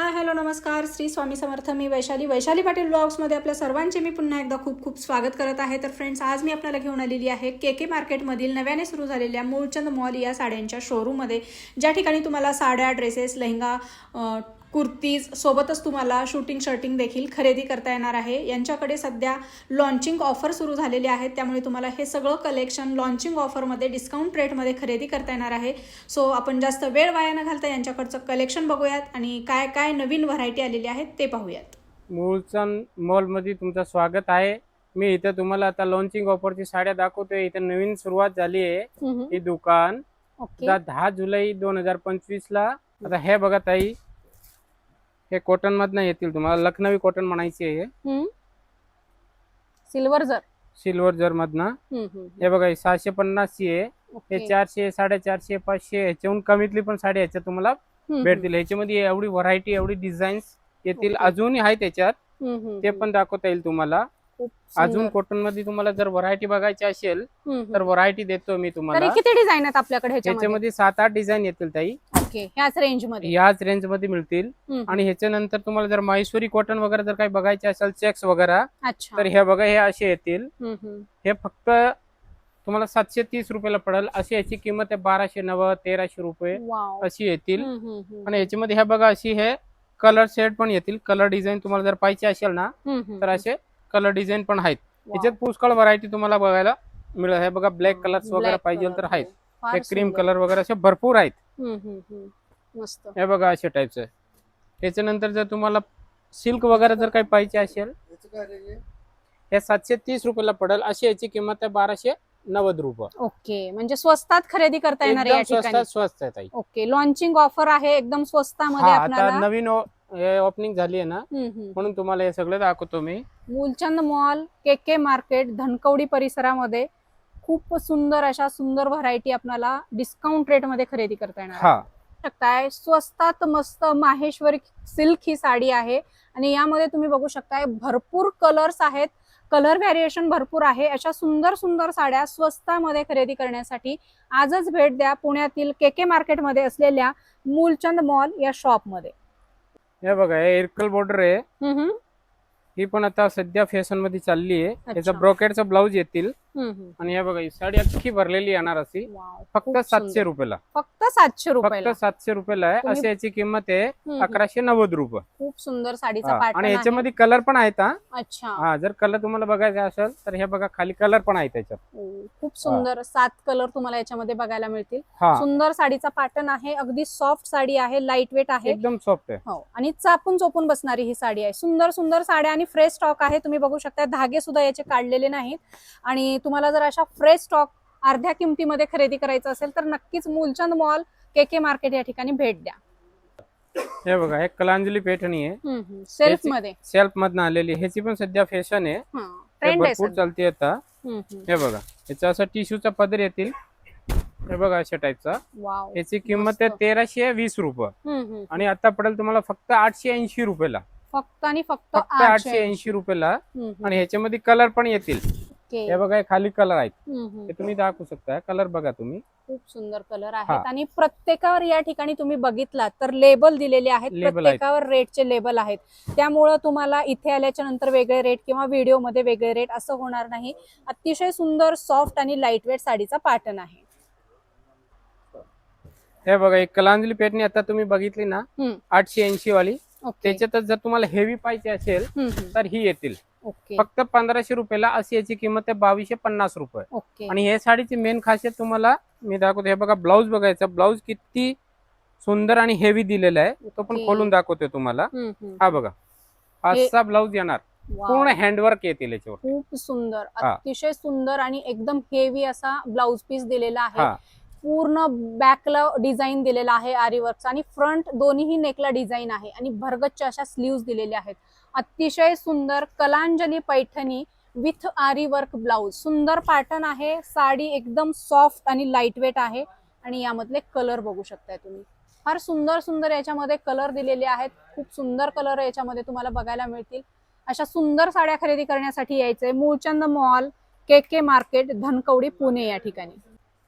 Hi hello नमस्कार. श्री स्वामी समर्थ मी वैशाली. वैशाली पाटील ब्लॉग्समध्ये आपल्या सर्वांचे मी पुन्हा एकदा खूप खूप स्वागत करत आहे. तर फ्रेंड्स आज मी आपल्याला घेऊन आलेली आहे के के मार्केटमधील नव्याने सुरू झालेल्या मूळचंद मॉल या साड्यांच्या शोरूममध्ये ज्या ठिकाणी तुम्हाला साड्या ड्रेसेस लेहंगा कुर्तीज सोबतच तुम्हाला शूटिंग शर्टिंग देखील खरेदी करता येणार आहे. यांच्याकडे सध्या लॉन्चिंग ऑफर सुरू झालेले आहेत. त्यामुळे तुम्हाला हे सगळं कलेक्शन लॉन्चिंग ऑफरमध्ये डिस्काउंट रेटमध्ये खरेदी करता येणार आहे. सो आपण जास्त वेळ वाया न घालता यांच्याकडचं कलेक्शन बघूयात आणि काय काय नवीन व्हरायटी आलेली आहेत ते पाहूयात. मूळचंद मॉलमध्ये तुमचं स्वागत आहे. मी इथं तुम्हाला आता लॉन्चिंग ऑफरची साड्या दाखवतोय. इथं नवीन सुरुवात झाली आहे. ही दुकान दहा जुलै दोन हजार पंचवीस ला आता हे बघा ताई हे कॉटन मधनं येतील तुम्हाला. लखनवी कॉटन म्हणायची आहे सिल्वर जर. सिल्वर जर मधनं. हे बघा सहाशे पन्नासची आहे. हे चारशे साडेचारशे पाचशे ह्याच्याहून कमीतली पण साडी ह्याच्यात तुम्हाला भेटतील. ह्याच्यामध्ये एवढी व्हरायटी एवढी डिझाईन्स येतील. अजूनही आहे त्याच्यात ते पण दाखवता येईल तुम्हाला. अजून कॉटनमध्ये तुम्हाला जर व्हरायटी बघायची असेल तर व्हरायटी देतो मी तुम्हाला. किती डिझाईन आहेत आपल्याकडे ह्याच्यामध्ये? सात आठ डिझाईन येतील ताई. ओके ह्याच रेंजमध्ये याच रेंजमध्ये मिळतील. आणि ह्याच्यानंतर तुम्हाला जर माहेश्वरी कॉटन वगैरे जर काही बघायचे असेल चेक्स वगैरे तर हे बघा हे असे येतील. हे फक्त तुम्हाला सातशे तीस रुपयाला पडेल अशी याची किंमत आहे बाराशे नव्वद तेराशे रुपये अशी येतील. आणि याच्यामध्ये हे बघा अशी हे कलर सेट पण येतील कलर डिझाईन तुम्हाला जर पाहिजे असेल ना. तर असे कलर डिझाईन पण आहेत. याच्यात पुष्कळ व्हरायटी तुम्हाला बघायला मिळेल हे बघा ब्लॅक कलर्स वगैरे पाहिजे. तर आहेत फार हे क्रीम सुंदर. कलर वगैरे असे भरपूर आहेत. हम्म, हम्म, हम्म. मस्त. हे बघा अशा टाईपचं त्याच्यानंतर जर तुम्हाला सिल्क वगैरे जर काही पाहिजे असेल हे सातशे तीस रुपयाला पडेल. अशी याची किंमत आहे बाराशे नव्वद रुपये. ओके. म्हणजे स्वस्तात खरेदी करता येणार आहे या एकदम ठिकाणी? स्वस्त स्वस्त आहे ताई. ओके. लॉन्चिंग ऑफर आहे एकदम स्वस्तामध्ये हा आता आपल्याला. नवीन ओपनिंग झाली आहे ना हम्म, हम्म. म्हणून तुम्हाला हे सगळं दाखवतो मी. Moolchand mall K K market Dhankawadi परिसरामध्ये खूप सुंदर अशा सुंदर व्हरायटी आपल्याला डिस्काउंट रेटमध्ये खरेदी करता येणार. हा शकताय स्वस्तात मस्त माहेश्वरी सिल्क ही साडी आहे आणि यामध्ये तुम्ही बघू शकताय भरपूर कलर्स आहेत कलर व्हॅरिएशन भरपूर आहे अशा सुंदर सुंदर साड्या स्वस्तामध्ये खरेदी करण्यासाठी आजच भेट द्या पुण्यातील के के मार्केटमध्ये असलेल्या मूलचंद मॉल या शॉपमध्ये हे बघा हे इरकल बॉर्डर आहे. ही पण आता सध्या फॅशनमध्ये चालली आहे अच्छा. याचा ब्रोकेडचा ब्लाऊज येतील. आणि हे बघा ही साडी अख्खी भरलेली येणार अशी. फक्त सातशे. रुपयाला. फक्त सातशे रुपयाला. फक्त सातशे रुपयाला आहे. तुम्ही- अशी याची किंमत आहे हम्म, अकराशे नव्वद रुपये. खूप सुंदर साडीचा हा, पॅटर्न आणि आहे. याच्यामध्ये कलर पण आहेत हा. अच्छा. हा जर कलर तुम्हाला बघायचा असेल तर हे बघा खाली कलर पण आहे त्याच्यात ओ, खूप सुंदर. सात कलर तुम्हाला याच्यामध्ये बघायला मिळतील. हा. सुंदर साडीचा पॅटर्न आहे. अगदी सॉफ्ट साडी आहे लाइट वेट आहे. एकदम सॉफ्ट आहे. हो आणि चापून चोपून बसणारी ही साडी आहे. सुंदर सुंदर साड्या आणि फ्रेश स्टॉक आहे. तुम्ही बघू शकता धागे सुद्धा याचे काढलेले नाहीत. आणि तुम्हाला जर अशा फ्रेश स्टॉक अर्ध्या किमतीमध्ये खरेदी करायचं असेल तर नक्कीच Moolchand mall K K market या ठिकाणी भेट द्या हे बघा हे कलांजली पैठणी आहे सेल्फमध्ये सेल्फ मधनं आलेली. ह्याची पण सध्या फॅशन आहे हे ट्रेंड. चालते आता. हे बघा याचा असा टिश्यूचा पदर येतील हे बघा अशा टाईपचा याची किंमत आहे. तेराशे वीस रुपये. आणि आता पडेल तुम्हाला फक्त आठशे ऐंशी रुपयाला फक्त आणि फक्त आठशे ऐंशी रुपयाला. आणि ह्याच्यामध्ये कलर पण येतील. हे बघा हे खाली कलर आहेत. हे तुम्ही दाखवू शकता. कलर बघा तुम्ही. खूप सुंदर कलर. आहेत. आणि प्रत्येकावर या ठिकाणी तुम्ही बघितलात तर लेबल दिलेले आहेत. प्रत्येकावर रेटचे लेबल आहेत. त्यामुळं तुम्हाला इथे आल्याच्यानंतर वेगळे रेट किंवा व्हिडिओमध्ये वेगळे रेट असं होणार नाही. अतिशय सुंदर सॉफ्ट आणि लाइट वेट साडीचा पॅटर्न आहे. हे बघा एक कलांजली पेटणी आता तुम्ही बघितली ना. आठशे ऐंशी वाली. त्याच्यातच जर तुम्हाला हेवी पाहिजे असेल. तर ही येतील. फक्त पंधराशे रुपयाला अशी याची किंमत आहे बावीसशे पन्नास रुपये. आणि हे साडीची मेन खासियत तुम्हाला मी दाखवतो. हे बघा ब्लाऊज बघायचा. ब्लाऊज किती सुंदर आणि हेवी दिलेला आहे. तो पण. खोलून दाखवतोय तुम्हाला. हा बघा. असा ब्लाऊज येणार. पूर्ण हँडवर्क येतील याच्यावर खूप सुंदर. अतिशय सुंदर आणि एकदम हेवी असा ब्लाउज पीस दिलेला आहे. पूर्ण बॅकला डिझाईन दिलेला आहे आरीवर्कचा आणि फ्रंट दोन्हीही नेकला डिझाईन आहे आणि भरगच्च अशा स्लीव्ज दिलेल्या आहेत. अतिशय सुंदर Kalanjali Paithani with aari work blouse सुंदर पॅटर्न आहे साडी एकदम सॉफ्ट आणि लाइट वेट आहे आणि यामधले कलर बघू शकताय तुम्ही. फार सुंदर सुंदर याच्यामध्ये कलर दिलेले आहेत. खूप सुंदर कलर याच्यामध्ये तुम्हाला बघायला मिळतील. अशा सुंदर साड्या खरेदी करण्यासाठी यायचंय Moolchand mall K K market Dhankawadi Pune या ठिकाणी.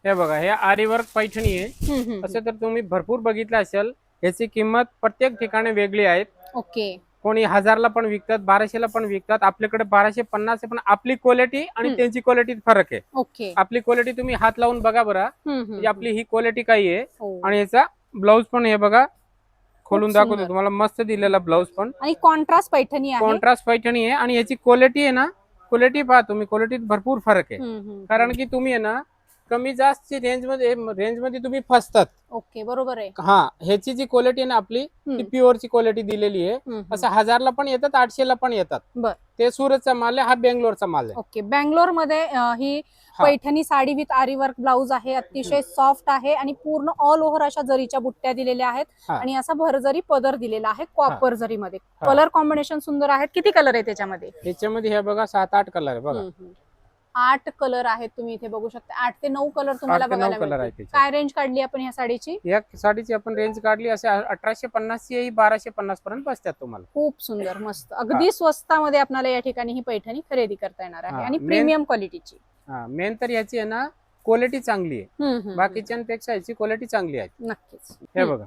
हे बघा हे आरी वर्क पैठणी आहे. असं तर तुम्ही भरपूर बघितलं असेल. याची किंमत प्रत्येक ठिकाणी वेगळी आहे. ओके. कोणी हजारला पण विकतात बाराशेला पण विकतात. आपल्याकडे बाराशे पन्नास आहे पण आपली क्वालिटी आणि. त्यांची क्वालिटी फरक आहे. ओके. आपली क्वालिटी तुम्ही हात लावून बघा बरं. म्हणजे आपली ही क्वालिटी काही आहे. हो. आणि याचा ब्लाऊज पण हे बघा खोलून दाखवतो. तुम्हाला. मस्त दिलेला ब्लाऊज पण. आणि कॉन्ट्रास्ट पैठणी आहे. कॉन्ट्रास्ट पैठणी आहे. आणि याची क्वालिटी आहे ना क्वालिटी पहा तुम्ही. क्वालिटीत भरपूर फरक आहे. कारण की तुम्ही आहे ना कमी जास्त रेंजमध्ये रेंजमध्ये तुम्ही फसतात. ओके बरोबर आहे. हा ह्याची जी क्वालिटी आहे ना आपली ती प्युअरची क्वालिटी दिलेली आहे. असं हजारला पण येतात आठशेला पण येतात. बर. ते सुरतचा माल आहे हा बेंगलोरचा माल आहे. ओके बँगलोरमध्ये ही हा. Paithani sari with aari work blouse आहे अतिशय सॉफ्ट आहे आणि पूर्ण ऑल ओव्हर अशा जरीच्या बुट्ट्या दिलेल्या आहेत हा. आणि असा भरजरी पदर दिलेला आहे कॉपर जरीमध्ये. हा. कलर कॉम्बिनेशन सुंदर आहेत. किती कलर आहे त्याच्यामध्ये? ह्याच्यामध्ये हे बघा सात आठ कलर आहे बघा. हम्म, हम्म. आठ कलर आहेत तुम्ही इथे बघू शकता. आठ ते नऊ कलर तुम्हाला आठ ते नऊ बघायला कलर आहे मिळतील. त्याच्यात. काय रेंज काढली आपण या साडीची? या साडीची आपण रेंज काढली असे अठराशे पन्नास ची बाराशे पन्नास पर्यंत बसतात तुम्हाला. खूप सुंदर मस्त. अगदी स्वस्तामध्ये आपल्याला या ठिकाणी ही पैठणी खरेदी करता येणार आहे हा, आणि main- प्रीमियम क्वालिटीची हा मेन तर याची आहे ना क्वालिटी चांगली आहे. बाकीच्यांपेक्षा याची क्वालिटी चांगली आहे. नक्कीच. हे. बघा.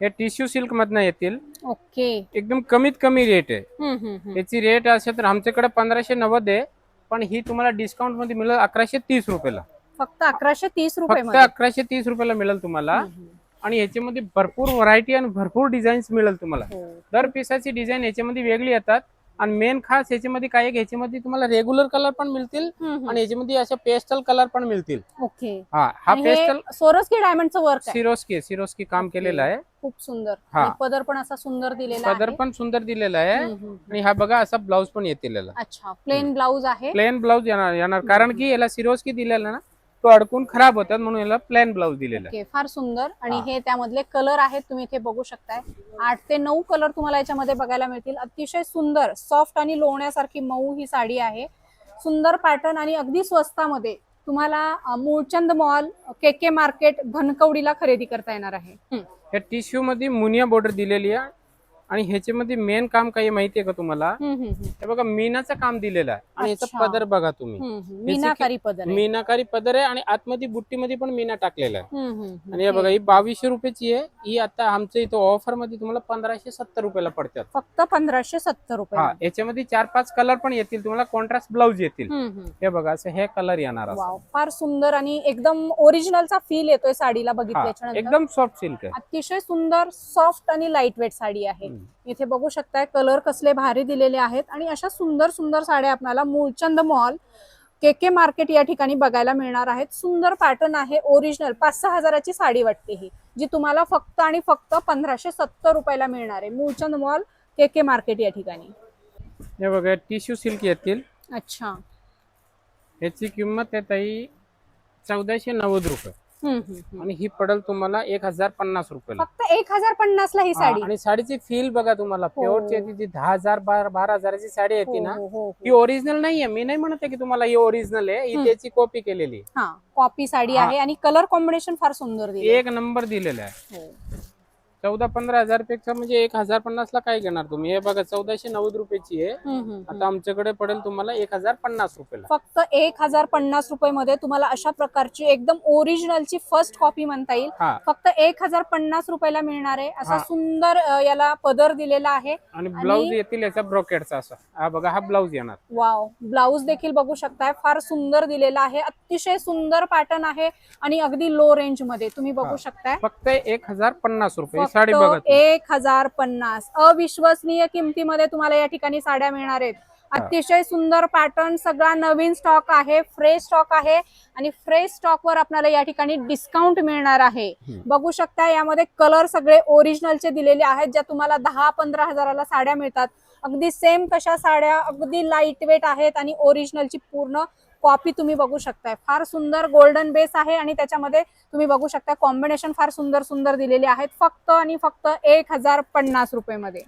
हे टिश्यू सिल्क मधनं येतील. ओके. एकदम कमीत कमी रेट आहे. हम्म, हम्म, हम्म. याची रेट असेल तर आमच्याकडे पंधराशे नव्वद आहे. पण ही तुम्हाला डिस्काउंटमध्ये मिळेल अकराशे तीस रुपयाला. फक्त अकराशे तीस रुपये फक्त अकराशे तीस रुपयाला मिळेल तुम्हाला. आणि ह्याच्यामध्ये भरपूर व्हरायटी आणि भरपूर डिझाईन्स मिळेल तुम्हाला. हो. दर पीसाची डिझाईन याच्यामध्ये वेगळी येतात. आणि मेन खास ह्याच्यामध्ये काय ह्याच्यामध्ये तुम्हाला रेग्युलर कलर पण मिळतील आणि ह्याच्यामध्ये अशा पेस्टल कलर पण मिळतील. ओके हा हा पेस्टल सोरस्की डायमंडचं वर्क सिरोस्की सिरोस्की काम. केलेलं आहे. खूप सुंदर. हा. पदर पण असा सुंदर दिलेला पदर पण सुंदर दिलेला आहे. आणि हा बघा असा ब्लाऊज पण येतील अच्छा प्लेन ब्लाऊज आहे. प्लेन ब्लाऊज येणार येणार. कारण की याला सिरोस्की दिलेला ना? तो अडकून खराब होतात म्हणून याला प्लेन ब्लाऊज दिलेला ओके फार सुंदर. आणि हा. त्यामधले कलर आहेत तुम्ही इथे बघू शकताय. आठ ते नऊ कलर तुम्हाला याच्यामध्ये बघायला मिळतील. अतिशय सुंदर सॉफ्ट आणि लोण्यासारखी मऊ ही साडी आहे. सुंदर पॅटर्न आणि अगदी स्वस्तामध्ये तुम्हाला Mulchand mall K K market धनकवडीला खरेदी करता येणार आहे. या टिश्यू मध्ये मुनिया बॉर्डर दिलेली आहे. आणि ह्याच्यामध्ये मेन काम काही माहितीये का तुम्हाला. हे बघा मीनाचं काम दिलेलं आहे. आणि याचा. पदर बघा तुम्ही. मीनाकारी पदर आहे. मीनाकारी पदर आहे आणि आतमध्ये बुट्टीमध्ये पण मीना टाकलेला आहे. आणि हे बघा ही बावीसशे रुपयाची आहे. ही आता आमच्या इथं ऑफरमध्ये तुम्हाला पंधराशे सत्तर रुपयाला पडतात. फक्त पंधराशे सत्तर रुपये. हा याच्यामध्ये चार पाच कलर पण येतील. तुम्हाला कॉन्ट्रास्ट ब्लाऊज येतील. हे बघा असं हे कलर येणार फार सुंदर आणि एकदम ओरिजिनलचा फील येतोय साडीला बघितल्याच्या एकदम सॉफ्ट सिल्क आहे. अतिशय सुंदर सॉफ्ट आणि लाइट वेट साडी आहे. इथे बघू शकताय कलर कसले भारी दिलेले आहेत आणि अशा सुंदर सुंदर साड्या आपल्याला Mulchand mall K K market या ठिकाणी बघायला मिळणार आहेत. सुंदर पॅटर्न आहे ओरिजिनल पाच सहा हजाराची साडी वाटते ही जी तुम्हाला फक्त आणि फक्त पंधराशे सत्तर रुपयाला मिळणार आहे. Mulchand mall K K market या ठिकाणी. हे बघा टिश्यू सिल्क येतील. अच्छा. याची किंमत आहे ताई चौदाशे नव्वद रुपये. आणि ही पडेल तुम्हाला एक हजार पन्नास रुपयाला फक्त एक हजार पन्नास ला ही हा, साडी आणि साडीची फील बघा तुम्हाला हो. प्युअरची येते जी दहा हजार बारा हजाराची साडी येते हो, ना हो, हो, ही हो. ओरिजिनल नाहीये मी नाही म्हणत की तुम्हाला ही ओरिजिनल आहे ही. त्याची कॉपी केलेली. हा कॉपी साडी हा. आहे आणि कलर कॉम्बिनेशन फार सुंदर एक नंबर दिलेला आहे चौदा पंधरा हजारपेक्षा म्हणजे एक हजार पन्नास ला काय घेणार तुम्ही? हे बघा चौदाशे नव्वद रुपयाची आहे. आता आमच्याकडे पडेल तुम्हाला एक हजार पन्नास रुपयाला. फक्त एक हजार पन्नास रुपये मध्ये तुम्हाला अशा प्रकारची एकदम ओरिजिनलची फर्स्ट कॉपी म्हणता येईल. हा. फक्त एक हजार पन्नास रुपयाला मिळणार आहे. असा हा. सुंदर अ, याला पदर दिलेला आहे. आणि ब्लाऊज येतील याचा ब्रोकेटचा असा. हा बघा हा ब्लाऊज येणार. वाव. ब्लाऊज देखील बघू शकताय. फार सुंदर दिलेला आहे. अतिशय सुंदर पॅटर्न आहे आणि अगदी लो रेंजमध्ये तुम्ही बघू हा. शकताय. फक्त एक हजार पन्नास रुपये. साडी बघा फक्त तुम्ही. एक हजार पन्नास. अविश्वसनीय किमतीमध्ये तुम्हाला या ठिकाणी साड्या मिळणार आहेत. अतिशय सुंदर पॅटर्न सगळा नवीन स्टॉक आहे फ्रेश स्टॉक आहे आणि फ्रेश स्टॉक वर आपल्याला या ठिकाणी डिस्काउंट मिळणार आहे. हम्म. बघू शकता यामध्ये कलर सगळे ओरिजिनलचे दिलेले आहेत ज्या तुम्हाला दहा पंधरा हजाराला साड्या मिळतात. अगदी सेम तशा साड्या अगदी लाइट वेट आहेत आणि ओरिजिनलची पूर्ण कॉपी तुम्ही बघू शकताय. फार सुंदर गोल्डन बेस आहे आणि त्याच्यामध्ये तुम्ही बघू शकता कॉम्बिनेशन फार सुंदर सुंदर दिलेले आहेत. फक्त आणि फक्त एक हजार पन्नास रुपये मध्ये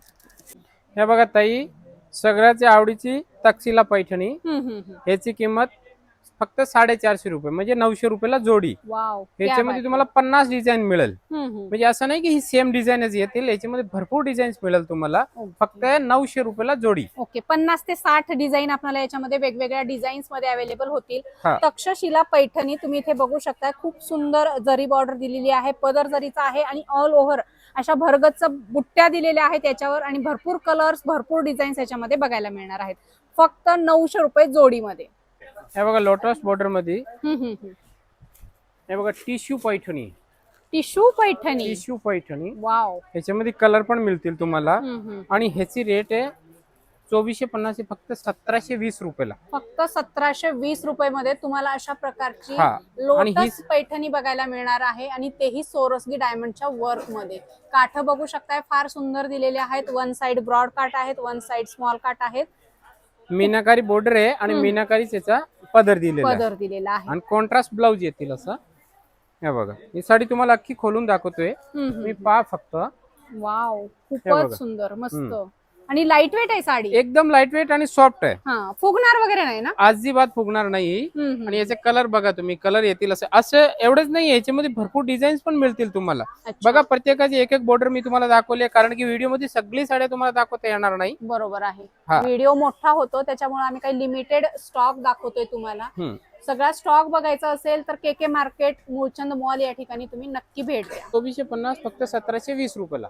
हे बघा ताई सगळ्याच्या आवडीची तक्षिला पैठणी. ह्याची किंमत फक्त साडेचारशे रुपये म्हणजे नऊशे रुपयाला जोडी. ह्याच्यामध्ये तुम्हाला पन्नास डिझाईन मिळेल. म्हणजे असं नाही की ही सेम डिझाईनच येतील याच्यामध्ये भरपूर डिझाईन्स मिळेल तुम्हाला. फक्त नऊशे रुपयाला जोडी. ओके पन्नास ते साठ डिझाईन आपल्याला याच्यामध्ये वेगवेगळ्या डिझाईन्समध्ये अवेलेबल होतील. तक्षशिला पैठणी तुम्ही इथे बघू शकता खूप सुंदर जरी बॉर्डर दिलेली आहे पदर जरीचा आहे आणि ऑल ओव्हर अशा भरगच्च बुट्ट्या दिलेल्या आहेत याच्यावर आणि भरपूर कलर्स भरपूर डिझाईन्स याच्यामध्ये बघायला मिळणार आहेत. फक्त नऊशे रुपये जोडीमध्ये. हे बघा लोटस बॉर्डरमध्ये. हे बघा tissue Paithani. Tissue Paithani. Tissue Paithani. Wow ह्याच्यामध्ये कलर पण मिळतील तुम्हाला. आणि ह्याची रेट आहे चोवीसशे पन्नास फक्त सतराशे वीस रुपयाला. फक्त सतराशे वीस रुपये मध्ये तुम्हाला अशा प्रकारची लोटस ही पैठणी बघायला मिळणार आहे आणि तेही सोरसगी डायमंडच्या वर्कमध्ये काठ बघू शकताय फार सुंदर दिलेले आहेत. वन साइड ब्रॉड काठ आहेत वन साइड स्मॉल काठ आहेत. मीनाकारी बॉर्डर आहे आणि. मीनाकारीच याचा पदर दिलेला आहे. पदर दिलेला आहे. आणि कॉन्ट्रास्ट ब्लाऊज येतील असं. हे बघा. ही साडी तुम्हाला अख्खी खोलून दाखवतोय. हम्म, हम्म. मी पहा फक्त. वाव हे खूपच. सुंदर मस्त. हम्म. आणि लाइट वेट आहे साडी. एकदम लाइट वेट आणि सॉफ्ट आहे. हा फुगणार वगैरे नाही ना? अजिबात फुगणार नाही. आणि याचे कलर बघा तुम्ही कलर येतील असं. असं एवढंच नाही याच्यामध्ये भरपूर डिझाईन्स पण मिळतील तुम्हाला. बघा प्रत्येकाची एक एक बॉर्डर मी तुम्हाला दाखवली आहे कारण की व्हिडिओमध्ये सगळी साड्या तुम्हाला दाखवता येणार नाही. बरोबर आहे. व्हिडिओ मोठा होतो त्याच्यामुळे आम्ही काही लिमिटेड स्टॉक दाखवतोय तुम्हाला. सगळा स्टॉक बघायचा असेल तर के के मार्केट मूळचंद मॉल या ठिकाणी तुम्ही नक्की भेट द्या. चोवीसशे पन्नास फक्त सतराशे वीस रुपयाला.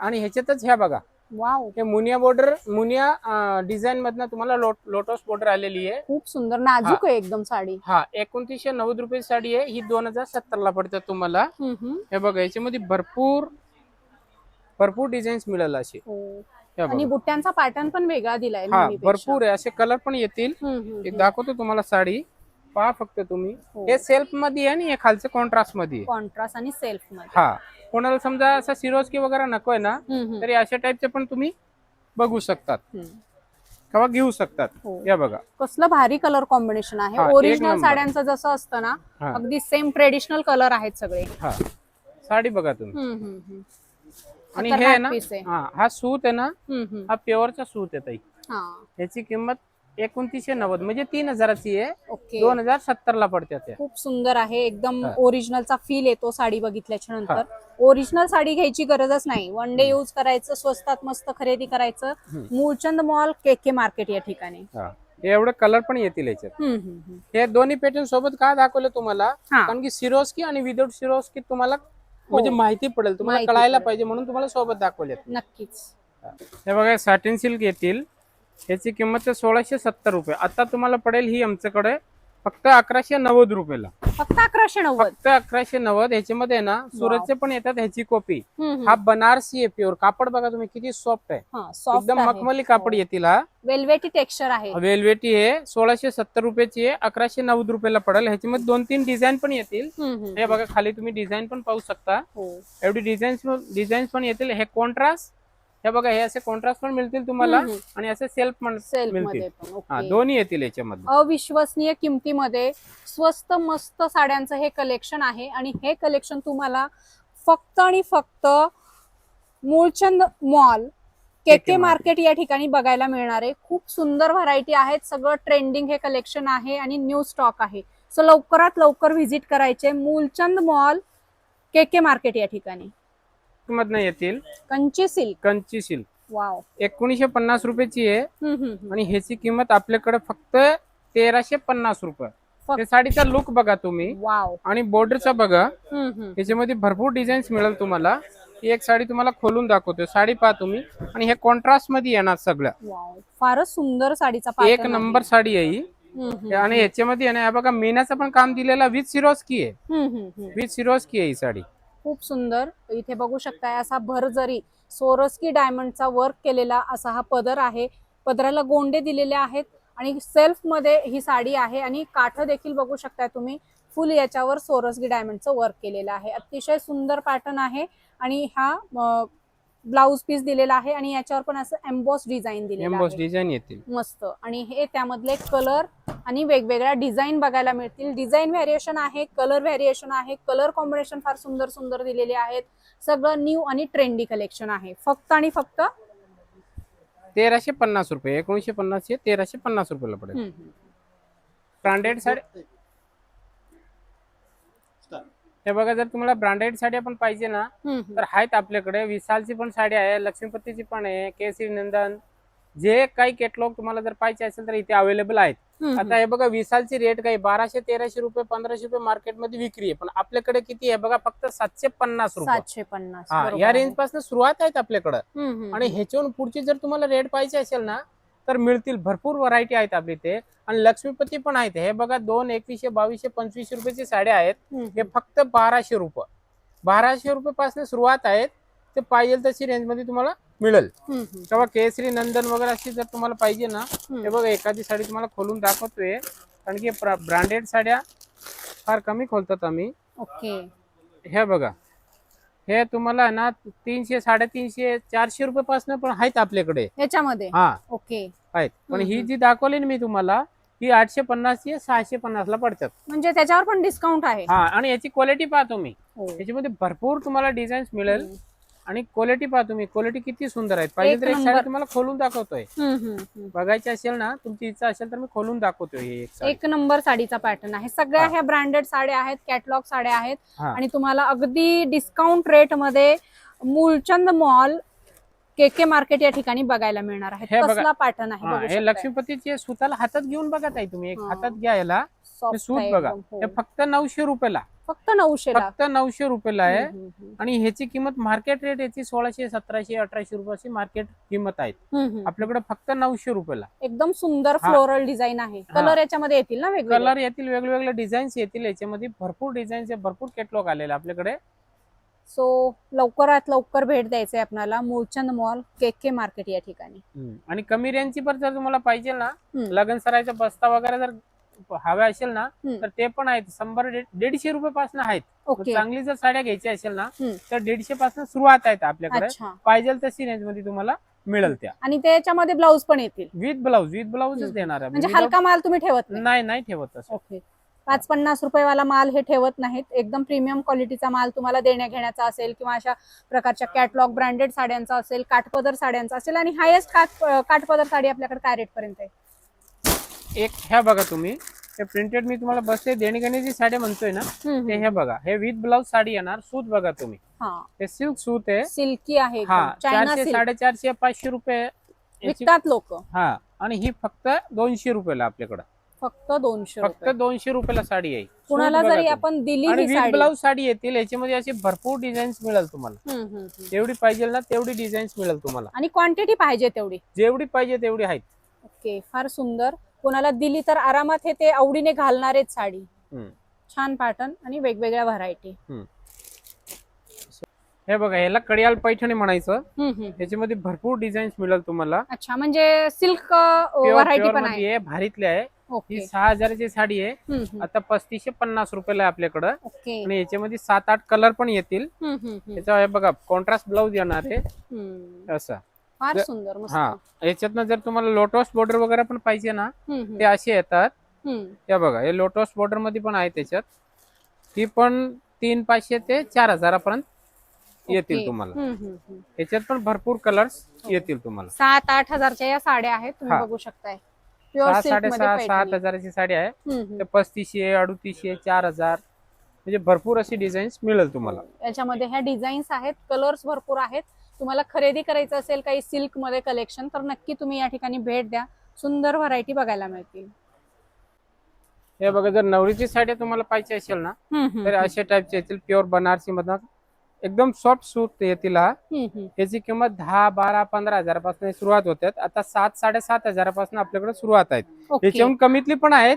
आणि ह्याच्यातच ह्या बघा. वाव. हे मुनिया बॉर्डर मुनिया डिझाईन मधनं तुम्हाला लोटस बॉर्डर आलेली आहे. खूप सुंदर नाजूक आहे एकदम साडी. हा एकोणतीसशे नव्वद रुपये साडी आहे. ही दोन हजार सत्तर ला पडते तुम्हाला. हे बघा याच्यामध्ये भरपूर भरपूर डिझाईन्स मिळाल असे. हो. आणि बुट्ट्यांचा पॅटर्न पण वेगळा दिलाय हा. भरपूर आहे. असे कलर पण येतील. दाखवतो तुम्हाला साडी. पहा फक्त तुम्ही हो. हे सेल्फमध्ये आहे आणि हे खालचं कॉन्ट्रास्टमध्ये आहे. कॉन्ट्रास्ट आणि सेल्फमध्ये हा कोणाला समजा असं सिरोस्की वगैरे नकोय ना हम्म, हम्म. तरी अशा टाईपचे पण तुम्ही बघू शकतात हम्म. किंवा घेऊ शकतात हो. या बघा कसलं भारी कलर कॉम्बिनेशन आहे एक ओरिजिनल. साड्यांचं जसं असतं ना हा अगदी सेम ट्रेडिशनल कलर आहेत सगळे हा साडी बघा तुम्ही हम्म, हम्म, हम्म. आणि हे आहे ना खतरनाक piece आहे. हा हा सूत आहे ना हम्म, हम्म. हा प्युअरचा सूत आहे ताई हा याची किंमत एकोणतीसशे नव्वद म्हणजे तीन हजाराची आहे. ओके. दोन हजार सत्तर ला पडते त्या. खूप सुंदर आहे. एकदम हा. ओरिजिनलचा फील येतो साडी बघितल्याच्या नंतर. ओरिजिनल साडी घ्यायची गरजच नाही. वन डे यूज करायचं स्वस्तात मस्त खरेदी करायचं. हम्म. Mulchand mall K K market या ठिकाणी. हा. हे एवढे कलर पण येतील याच्यात. हम्म, हम्म, हम्म. हे दोन्ही पॅटर्न सोबत का दाखवलं तुम्हाला? हा. कारण की सिरोस्की आणि विदाउट सिरोस्की तुम्हाला म्हणजे माहिती पडेल. तुम्हाला माहिती कळायला पडेल. पाहिजे म्हणून तुम्हाला सोबत दाखवले नक्कीच. हे. बघा साटिन सिल्क येतील. याची किंमत आहे सोळाशे सत्तर रुपये. आता तुम्हाला पडेल ही आमच्याकडे फक्त अकराशे नव्वद रुपयेला. फक्त अकराशे नव्वद? फक्त अकराशे नव्वद. ह्याच्यामध्ये ना सुरतचे पण येतात ह्याची कॉपी. हा बनारसी आहे प्युअर कापड बघा तुम्ही किती सॉफ्ट आहे. हा एकदम मखमली कापड येतील हा. वेल्वेटी टेक्स्चर आहे. वेलवेटी आहे. सोळाशे सत्तर रुपयाची आहे. अकराशे नव्वद रुपयाला पडेल. ह्याच्यामध्ये दोन तीन डिझाईन पण येतील. हे बघा खाली तुम्ही डिझाईन पण पाहू शकता. हो. एवढी डिझाईन डिझाईन पण येतील. हे कॉन्ट्रास्ट हे बघा हे असे कॉन्ट्रास्ट पण मिळतील तुम्हाला. आणि असे सेल्फ पण सेल्फ मिळतील. दोन्ही येतील याच्यामध्ये अविश्वसनीय किमतीमध्ये स्वस्त मस्त साड्यांचं हे कलेक्शन आहे आणि हे कलेक्शन तुम्हाला फक्त आणि फक्त Moolchand mall K K KK market या ठिकाणी बघायला मिळणार. आहे खूप सुंदर व्हरायटी आहेत. सगळं ट्रेंडिंग हे कलेक्शन आहे आणि न्यू स्टॉक आहे. सो लवकरात लवकर व्हिजिट करायचे Moolchand mall K K market या ठिकाणी. मधनं येतील. Kanchi silk. Kanchi silk. Wow. एकोणीशे पन्नास रुपयाची आहे. आणि ह्याची किंमत आपल्याकडे फक्त तेराशे पन्नास रुपये. ते साडीचा लुक बघा तुम्ही. वाव. आणि बॉर्डरचा बघा. हम्म, हम्म. याच्यामध्ये भरपूर डिझाईन्स मिळेल तुम्हाला. ही एक साडी तुम्हाला खोलून दाखवतो साडी पहा तुम्ही. आणि हे कॉन्ट्रास्टमध्ये येणार सगळ्या. वाव. फारच सुंदर साडीचा एक. नंबर साडी आहे ही. आणि याच्यामध्ये हे बघा मीनाचं पण काम दिलेलं विथ सिरोस्की आहे. विथ सिरोस्की आहे ही साडी. खूप सुंदर. इथे बघू शकताय असा भरजरी सोरस्की डायमंडचा वर्क केलेला असा हा पदर आहे. पदराला गोंडे दिलेले आहेत आणि सेल्फमध्ये ही साडी आहे आणि काठ देखील बघू शकताय तुम्ही फुल याच्यावर सोरसगी डायमंडचं वर्क केलेलं आहे. अतिशय सुंदर पॅटर्न आहे आणि हा ब्लाउज पीस दिलेला आहे आणि याच्यावर पण असं एम्बॉस डिझाईन दिलेलं एम्बॉस आहे. डिझाईन येतील. मस्त. आणि हे त्यामधले कलर आणि वेगवेगळ्या डिझाईन बघायला मिळतील. डिझाईन व्हॅरिएशन आहे कलर व्हॅरिएशन आहे कलर कॉम्बिनेशन फार सुंदर सुंदर दिलेले आहेत. सगळं न्यू आणि ट्रेंडी कलेक्शन आहे. फक्त आणि फक्त? तेराशे पन्नास रुपये एकोणीशे पन्नास हे तेराशे पन्नास रुपयाला पडेल. ब्रँडेड साडी हे बघा जर तुम्हाला ब्रँडेड साडी पण पाहिजे ना. तर आहेत आपल्याकडे. विशालची पण साडी आहे लक्ष्मीपतीची पण आहे केसरी नंदन जे काही कॅटलॉग तुम्हाला जर पाहिजे असेल तर इथे अवेलेबल आहेत. आता हे बघा विसालची रेट काही बाराशे तेराशे रुपये पंधराशे रुपये मार्केटमध्ये विक्री आहे. पण आपल्याकडे किती आहे? बघा फक्त सातशे पन्नास रुपये. सातशे पन्नास या. रेंजपासून सुरुवात आहेत आपल्याकडं. आणि. ह्याच्याहून पुढची जर तुम्हाला रेट पाहिजे असेल ना तर मिळतील. भरपूर व्हरायटी आहेत आपल्या इथे. आणि लक्ष्मीपती पण आहेत. हे बघा दोन एकवीसशे बावीसशे पंचवीसशे रुपयाची साड्या आहेत. हे फक्त बाराशे रुपये. बाराशे रुपये पासून सुरुवात आहेत. ते पाहिजे तशी रेंजमध्ये तुम्हाला मिळेल. तेव्हा केसरी नंदन वगैरे अशी जर तुम्हाला पाहिजे ना हे. बघा एखादी साडी तुम्हाला खोलून दाखवतोय. कारण की ब्रँडेड साड्या फार कमी खोलतात आम्ही. ओके. हे बघा. हे तुम्हाला ना तीनशे साडेतीनशे चारशे रुपये पासून पण आहेत आपल्याकडे. याच्यामध्ये? हा. ओके. आहेत. पण ही. जी दाखवली ना मी तुम्हाला ही आठशे पन्नास ची सहाशे पन्नास ला पडतात. म्हणजे त्याच्यावर पण डिस्काउंट आहे. हा आणि याची क्वालिटी पहा तुम्ही हो. याच्यामध्ये भरपूर तुम्हाला डिझाईन्स मिळेल. आणि क्वालिटी पहा तुम्ही क्वालिटी किती सुंदर आहेत पाहिजे तर एक. साडी तुम्हाला खोलून दाखवतोय. बघायची असेल ना तुमची इच्छा असेल तर मी खोलून दाखवतोय एक नंबर साडीचा पॅटर्न आहे सगळ्या. ह्या ब्रँडेड साड्या आहेत कॅटलॉग साड्या आहेत. आणि तुम्हाला अगदी डिस्काउंट रेटमध्ये Moolchand mall K K market या ठिकाणी बघायला मिळणार आहे. कसला पॅटर्न आहे हा. लक्ष्मीपतीचे सुताला हातात घेऊन बघा ताई तुम्ही एक. हातात घ्या याला Soft हे सूत आहे बघा. हो. हे फक्त नऊशे रुपयाला फक्त नऊशे फक्त नऊशे रुपयाला आहे. आणि ह्याची किंमत मार्केट रेट याची सोळाशे सतराशे अठराशे रुपयाची मार्केट किंमत आहे. आपल्याकडे फक्त नऊशे रुपयाला एकदम सुंदर. फ्लोरल डिझाईन आहे. कलर याच्यामध्ये येतील ना वेगवेगळे कलर येतील वेगवेगळे डिझाईन्स येतील याच्यामध्ये भरपूर डिझाईन्स भरपूर कॅटलॉग आलेले आपल्याकडे सो लवकरात लवकर भेट द्यायचंय आपल्याला Moolchand mall K K market या ठिकाणी आणि कमी रेंजची पण जर तुम्हाला पाहिजे ना. लग्न सरायचा बस्ता वगैरे जर हवे असेल ना. तर ते पण आहेत. शंभर दीड- दीडशे रुपये पासून आहेत चांगली जर साड्या घ्यायच्या असेल ना. तर दीडशे पासून सुरुवात आहेत आपल्याकडे. पाहिजे तशी रेंजमध्ये तुम्हाला मिळेल त्या. आणि त्याच्यामध्ये ब्लाऊज पण येतील. विथ ब्लाऊज विथ ब्लाऊजच. देणार आहे. म्हणजे हलका माल तुम्ही ठेवत नाही. नाही ठेवत ओके. पाच पन्नास रुपयेवाला माल हे ठेवत नाहीत. एकदम प्रीमियम क्वालिटीचा माल तुम्हाला देण्या घेण्याचा असेल किंवा अशा प्रकारच्या कॅटलॉग ब्रँडेड साड्यांचा असेल काठपदर साड्यांचा असेल आणि हायेस्ट काठ काठपदर साडी आपल्याकडे काय रेट पर्यंत आहे? एक ह्या बघा तुम्ही. हे प्रिंटेड मी तुम्हाला बसते देणी घेण्याची साडी म्हणतोय ना ते. हे बघा. हे विथ ब्लाऊज साडी येणार सूत बघा तुम्ही. हा. सिल्क सूत आहे. सिल्की आहे हा चारशे साडेचारशे पाचशे रुपये विकतात लोक. हा आणि ही फक्त दोनशे रुपयाला आपल्याकडे. फक्त दोनशे फक्त दोनशे रुपयाला साडी आहे. कुणाला जरी. आपण दिली ब्लाऊज साडी. येतील याच्यामध्ये अशी भरपूर डिझाईन्स मिळेल तुम्हाला. जेवढी पाहिजे ना तेवढी डिझाईन्स मिळेल तुम्हाला. आणि क्वांटिटी पाहिजे तेवढी. जेवढी पाहिजे तेवढी आहेत. ओके फार सुंदर. कोणाला दिली तर आरामात हे ते आवडीने घालणारेच साडी. हम्म. छान पॅटर्न आणि वेगवेगळ्या व्हरायटी हे बघा याला कडियाल पैठणी म्हणायचं. याच्यामध्ये भरपूर डिझाईन्स मिळेल तुम्हाला. अच्छा म्हणजे सिल्क Pure- व्हरायटी pure पण मध्ये आहे. आहे भारीतले आहे. ओके ही सहा हजाराची साडी आहे. आता पस्तीसशे पन्नास रुपयाला आहे आपल्याकडं. ओके आणि याच्यामध्ये सात आठ कलर पण येतील. हम्म, हम्म, हम्म. याचा हे बघा कॉन्ट्रास्ट ब्लाऊज येणार आहे. हम्म. असं. फार सुंदर हा याच्यातनं जर तुम्हाला लोटस बॉर्डर वगैरे पण पाहिजे ना. ते असे येतात हम्म. या बघा हे लोटस बॉर्डरमध्ये पण आहे त्याच्यात ती पण तीन पाचशे ते चार हजारापर्यंत येतील. तुम्हाला. याच्यात पण भरपूर कलर्स. येतील तुम्हाला सात आठ हजारच्या या साड्या आहेत तुम्ही. बघू शकताय सहा साडेसहा सात. हजाराची साडी आहे हम्म, हम्म. ते पस्तीसशे अडुतीसशे चार हजार म्हणजे भरपूर अशी डिझाईन्स मिळेल तुम्हाला याच्यामध्ये ह्या डिझाईन्स आहेत कलर्स भरपूर आहेत तुम्हाला खरेदी करायचं असेल काही सिल्कमध्ये कलेक्शन तर नक्की तुम्ही या ठिकाणी भेट द्या सुंदर व्हरायटी बघायला मिळतील हे बघा जर नवरीची साडी तुम्हाला पाहिजे असेल ना तर अशा टाईपचे येतील प्युअर बनारसी मधनं एकदम सॉफ्ट सूट येतील हा हम्म. याची किंमत दहा बारा पंधरा हजारापासून सुरुवात होते आता सात साडेसात हजारापासून आपल्याकडे सुरुवात आहेत. याच्याहून कमीतली पण आहेत.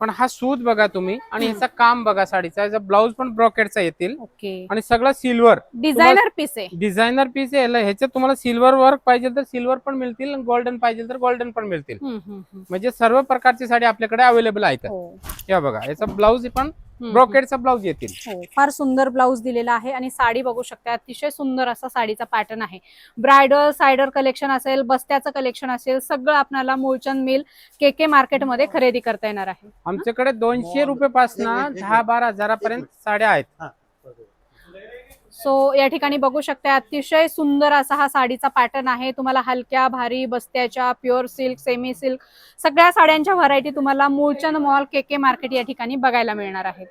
पण हा सूत बघा तुम्ही आणि. ह्याचा काम बघा साडीचा. याचा ब्लाऊज पण ब्रॉकेटचा येतील. ओके. आणि सगळं सिल्वर. डिझायनर पीस आहे. डिझायनर पीस आहे. ह्याच्यात तुम्हाला सिल्वर वर्क पाहिजे तर सिल्वर पण मिळतील गोल्डन पाहिजे तर गोल्डन पण मिळतील. म्हणजे सर्व प्रकारची साडी आपल्याकडे अवेलेबल आहेत. हो. या बघा. याचा ब्लाऊज पण ब्रॉकेटचा ब्लाऊज येतील. हो फार सुंदर ब्लाऊज दिलेला आहे आणि साडी बघू शकता अतिशय सुंदर असा साडीचा पॅटर्न आहे. ब्रायडल सायडर कलेक्शन असेल बस्त्याचं कलेक्शन असेल सगळं आपल्याला मूळचंद मिल के के मार्केटमध्ये खरेदी करता येणार आहे. आमच्याकडे दोनशे रुपये पासून दहा बारा हजारापर्यंत साड्या आहेत. सो या ठिकाणी बघू शकता अतिशय सुंदर असा हा साडीचा पॅटर्न आहे. तुम्हाला हलक्या भारी बस्त्याच्या प्युअर सिल्क सेमी सिल्क सगळ्या साड्यांच्या व्हरायटी तुम्हाला Mulchand mall K K market या ठिकाणी बघायला मिळणार आहेत